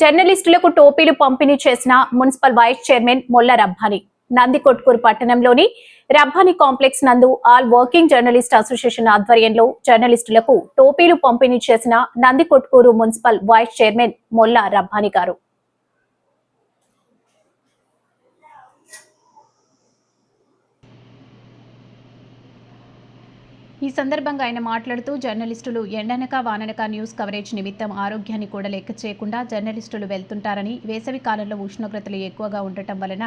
జర్నలిస్టులకు టోపీలు పంపిణీ చేసిన municipal vice chairman Molla Rabbani. Nandikotkur పట్టణంలోని రబ్బాని కాంప్లెక్స్ నందు ఆల్ వర్కింగ్ జర్నలిస్ట్ అసోసియేషన్ ఆధ్వర్యంలో జర్నలిస్టులకు టోపీలు పంపిణీ చేసిన Nandikotkur municipal vice chairman Molla Rabbani గారు. ఈ సందర్భంగా ఆయన మాట్లాడుతూ జర్నలిస్టులు ఎండనక వాననక న్యూస్ కవరేజ్ నిమిత్తం ఆరోగ్యాన్ని కూడా లెక్క చేయకుండా జర్నలిస్టులు వెళ్తుంటారని వేసవి కాలంలో ఉష్ణోగ్రతలు ఎక్కువగా ఉండటం వలన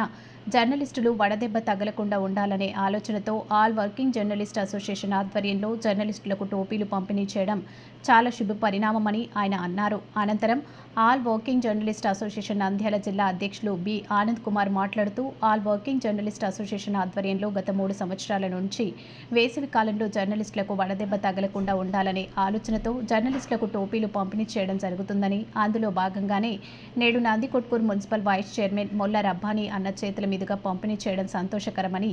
జర్నలిస్టులు వడదెబ్బ తగలకుండా ఉండాలనే ఆలోచనతో ఆల్ వర్కింగ్ జర్నలిస్ట్ అసోసియేషన్ ఆధ్వర్యంలో జర్నలిస్టులకు టోపీలు పంపిణీ చేయడం చాలా శుభ పరిణామమని ఆయన అన్నారు. అనంతరం all working journalist association Nandyal జిల్లా అధ్యక్షులు బి. ఆనంద్ కుమార్ మాట్లాడుతూ ఆల్ వర్కింగ్ జర్నలిస్ట్ అసోసియేషన్ ఆధ్వర్యంలో గత మూడు సంవత్సరాల నుంచి వేసవి కాలంలో జర్నలిస్ట్ జర్నలిస్టులకు వడదెబ్బ తగలకుండా ఉండాలనే ఆలోచనతో జర్నలిస్టులకు టోపీలు పంపిణీ చేయడం జరుగుతుందని అందులో భాగంగానే నేడు Nandikotkur municipal vice chairman Molla Rabbani అన్న చేతుల మీదుగా పంపిణీ చేయడం సంతోషకరమని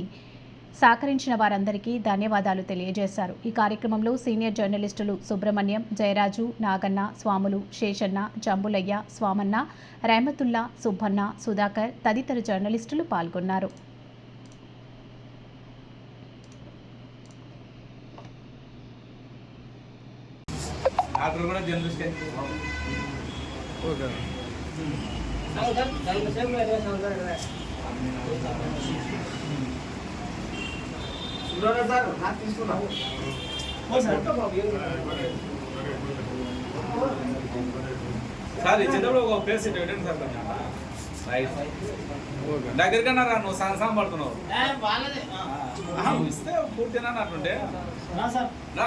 సహకరించిన వారందరికీ ధన్యవాదాలు తెలియజేశారు. ఈ కార్యక్రమంలో సీనియర్ జర్నలిస్టులు సుబ్రహ్మణ్యం జయరాజు నాగన్న స్వాములు శేషన్న జంబులయ్య స్వామన్న రహమతుల్లా సుబ్బన్న సుధాకర్ తదితర జర్నలిస్టులు పాల్గొన్నారు. డాక్టర్ కూడా జర్నలిస్ట్ ఓకే. సార్ నాకు సార్. ఇచ్చేటప్పుడు ఒక ప్లేస్ ఇటు పెట్టండి సార్ కొంచెం. రైట్ దగ్గరికన్నా రా నువ్వు సాంసం పడుతున్నావు. ఇస్తే పూర్తినా అట్లుంటే రా.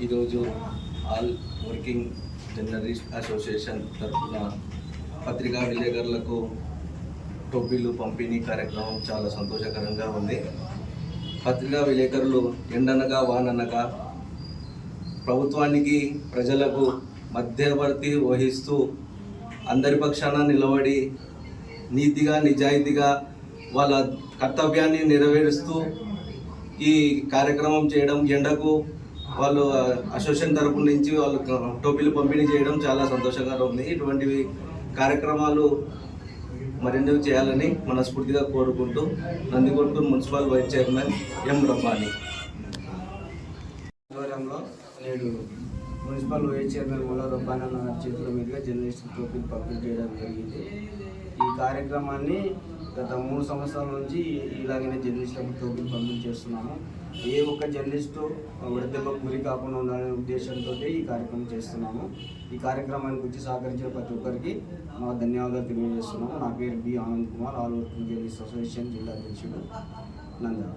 ఈరోజు ఆల్ వర్కింగ్ జర్నలిస్ట్ అసోసియేషన్ తరఫున పత్రికా విలేకరులకు టోపీలు పంపిణీ కార్యక్రమం చాలా సంతోషకరంగా ఉంది. పత్రికా విలేకరులు ఎండనగా వాననగా ప్రభుత్వానికి ప్రజలకు మధ్యవర్తి వహిస్తూ అందరి పక్షాన నిలబడి నీతిగా నిజాయితీగా వాళ్ళ కర్తవ్యాన్ని నెరవేరుస్తూ ఈ కార్యక్రమం చేయడం ఎండకు వాళ్ళు అసోసియేషన్ తరపు నుంచి వాళ్ళు టోపీలు పంపిణీ చేయడం చాలా సంతోషంగా ఉంది. ఇటువంటివి కార్యక్రమాలు మరెందుకు చేయాలని మనస్ఫూర్తిగా కోరుకుంటూ Nandikotkur municipal vice chairman M Rabbani ఆధ్వర్యంలో నేడు మున్సిపల్ వైస్ చైర్మన్ మూల రబ్బానన్న చేతుల మీదుగా జర్నలిస్ట్ టోపిక్ పంపిణీ చేయడం జరిగింది. ఈ కార్యక్రమాన్ని గత మూడు సంవత్సరాల నుంచి ఇలాగనే జర్నలిస్టులకు టోపిక్ పంపిణీ చేస్తున్నాము. ఏ ఒక్క జర్నలిస్టు విడదెబ్బకు గురి కాకుండా ఉండాలనే ఉద్దేశంతో ఈ కార్యక్రమం చేస్తున్నాము. ఈ కార్యక్రమానికి వచ్చి సహకరించిన ప్రతి ఒక్కరికి మా ధన్యవాదాలు తెలియజేస్తున్నాము. నా పేరు B Anand Kumar all working journalist association జిల్లా అధ్యక్షుడు నందా